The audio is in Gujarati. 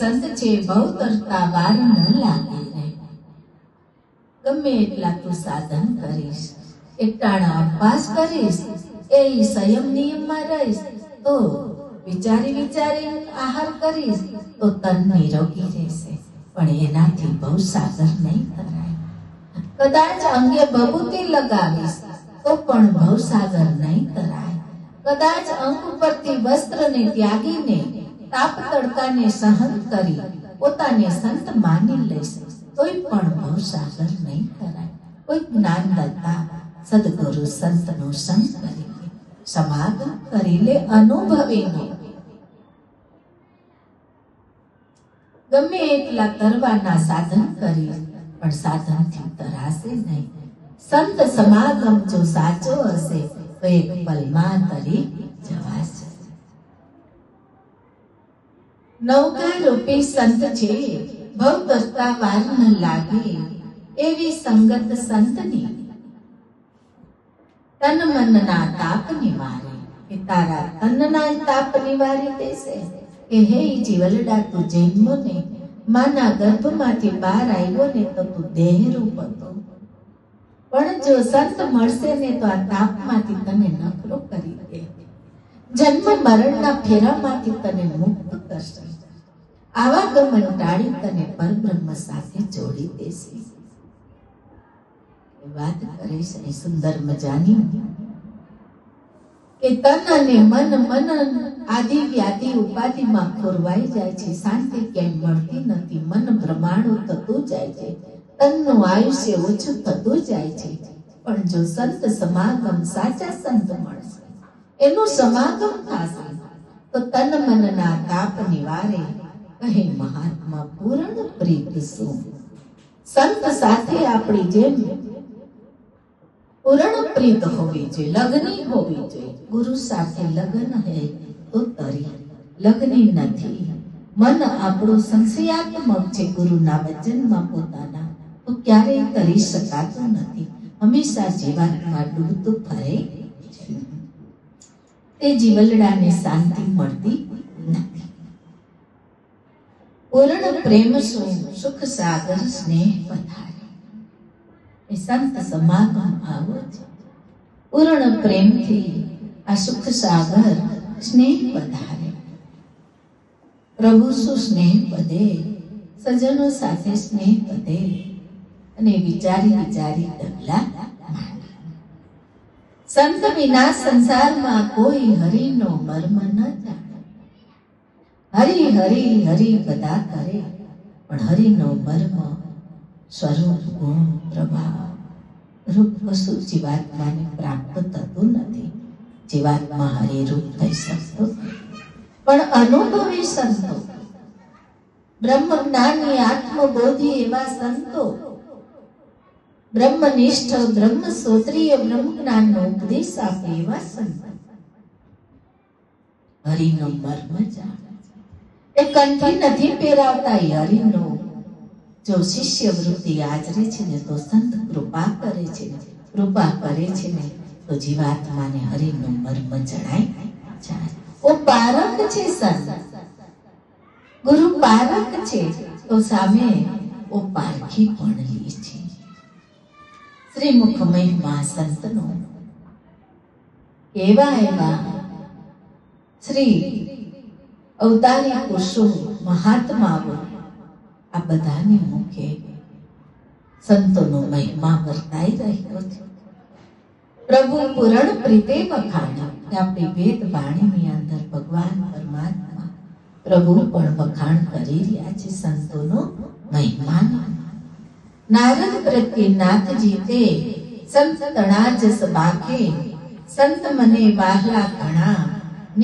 સંત છે બહુ તરતા વાર ન લાગે રે ગમે એટલા તું સાધન કરીશ એકટાણા અભ્યાસ કરીશ એ સંયમ નિયમમાં રહીશ તો વિચારી વિચારી આહાર કરીશ તો તન નિરોગી રહેશે પણ એનાથી બહુ સાગર નહીં કરાય કદાચ અંગે ભભૂતિ લગાવીશ તો પણ બહુ સાગર નહીં કરાય કદાચ અંગ ઉપરથી વસ્ત્રને ત્યાગીને તાપ તડકાને સહન કરી પોતાને સંત માની લઈશ તોય પણ બહુ સાગર નહીં કરાય. કોઈ જ્ઞાન દાતા સદગુરુ સંતનો સંગ કરી. સમાગમ કરી લે અનુભવીને. ગમે એટલા તરવાના સાધન કરી પણ સાધનથી તરાશે નહીં. સંત સમાગમ જો સાચો હશે, તો એક પલમાં તરી જવાશે. નૌકા રૂપી સંત છે, ભવ કરતા વાર ન લાગે એવી સંગત સંતની. તન મનના તાપ નિવારે એ તારા તનના તાપ નિવારી દેશે કે હે જીવલડા તું જન્મો ને માના ગર્ભમાંથી બહાર આવ્યો ને તો તું દેહ રૂપ હતો. પણ જો સંત મળશે ને તો આ તાપમાંથી તને નખરો કરી દે. જન્મ મરણના ફેરામાંથી તને મુક્ત કરશે. આવાગમન ટાળી તને પરબ્રહ્મ સાથે જોડી દેશે. વાત કરે છે સુંદર મજાની. કે તન અને મન મન આદિ વ્યાધિ ઉપાધિમાં ખોરવાઈ જાય છે, શાંતિ કેમ મળતી નથી, મન ભ્રમાણું થતું જાય છે, તનનું આયુષ્ય ઓછું થતું જાય છે. પણ જો સંત સમાગમ સાચા સંત મળશે, એનું સમાગમ થશે, તો તન મનના તાપ નિવારે કહે, મહાત્મા, પૂર્ણ પ્રીત શું? સંત સાથે આપણી જેમ પૂર્ણ પ્રીત હોવી જોઈએ, લગ્ની હોવી જોઈએ. ગુરુ સાથે લગ્ન હે તો તરી, લગ્ની નથી. મન આપણું સંશયાત્મક છે, ગુરુના વચનમાં પોતાના. તો ક્યારેય કરી શકાતું નથી. હંમેશા જીવાત્મા ડૂબતું ફરે છે. તે જીવલડાને શાંતિ મળતી પૂર્ણ પ્રેમ શું સુખ સાગર સ્નેહ પધારે એ સંત સમાગમ આવો છે પૂર્ણ પ્રેમથી આ સુખ સાગર સ્નેહ પધારે પ્રભુ શું સ્નેહ પદે સજનો સાથે સ્નેહ પદે, અને વિચારી વિચારી ડગલા સંત વિના સંસારમાં કોઈ હરિનો મર્મ ન જાણે। હરી હરી હરી બધા કરે. પણ હરિનો મર્મ સ્વરૂપ ગુણ પ્રભાવ. રૂપ વસ્તુ જીવાત્માને પ્રાપ્ત થતું નથી. જીવાત્મા હરિરૂપ થઈ શકતો પણ અનુભવી સંતો બ્રહ્મ જ્ઞાની આત્મબોધી એવા સંતો, બ્રહ્મનિષ્ઠ બ્રહ્મ સોત્રીય બ્રહ્મ જ્ઞાનનો ઉપદેશ આપે એવા સંતો. હરિનો મર્મ જાણે. કંઠી નથી પહેરાવતા હરિનો જો શિષ્ય વૃત્તિ આચરે છે ને તો સંત કૃપા કરે છે. ને કૃપા કરે છે ને તો જીવાત્માને હરિનો મર્મ જણાય. ઓ પારક છે સંત. ગુરુ પારક છે. તો સામે ઓ પારખી પણ છે. શ્રીમુખ મહિમા સંતનો એવા એવા શ્રી અવતારી પુરુષો મહાત્માઓ આ બધાને મૂકે સંતોનો મહિમા વર્તાઈ રહ્યો છે. પ્રભુ પૂરણ પ્રીતે વખાણ આપણી વેદ વાણીની અંદર ભગવાન પરમાત્મા પ્રભુ પણ વખાણ કરી રહ્યા છે સંતોનો મહિમા નારદ પ્રત્યે નાથજી તે સંત તણા જસ બાકે, સંત મને વાહલા ઘણા.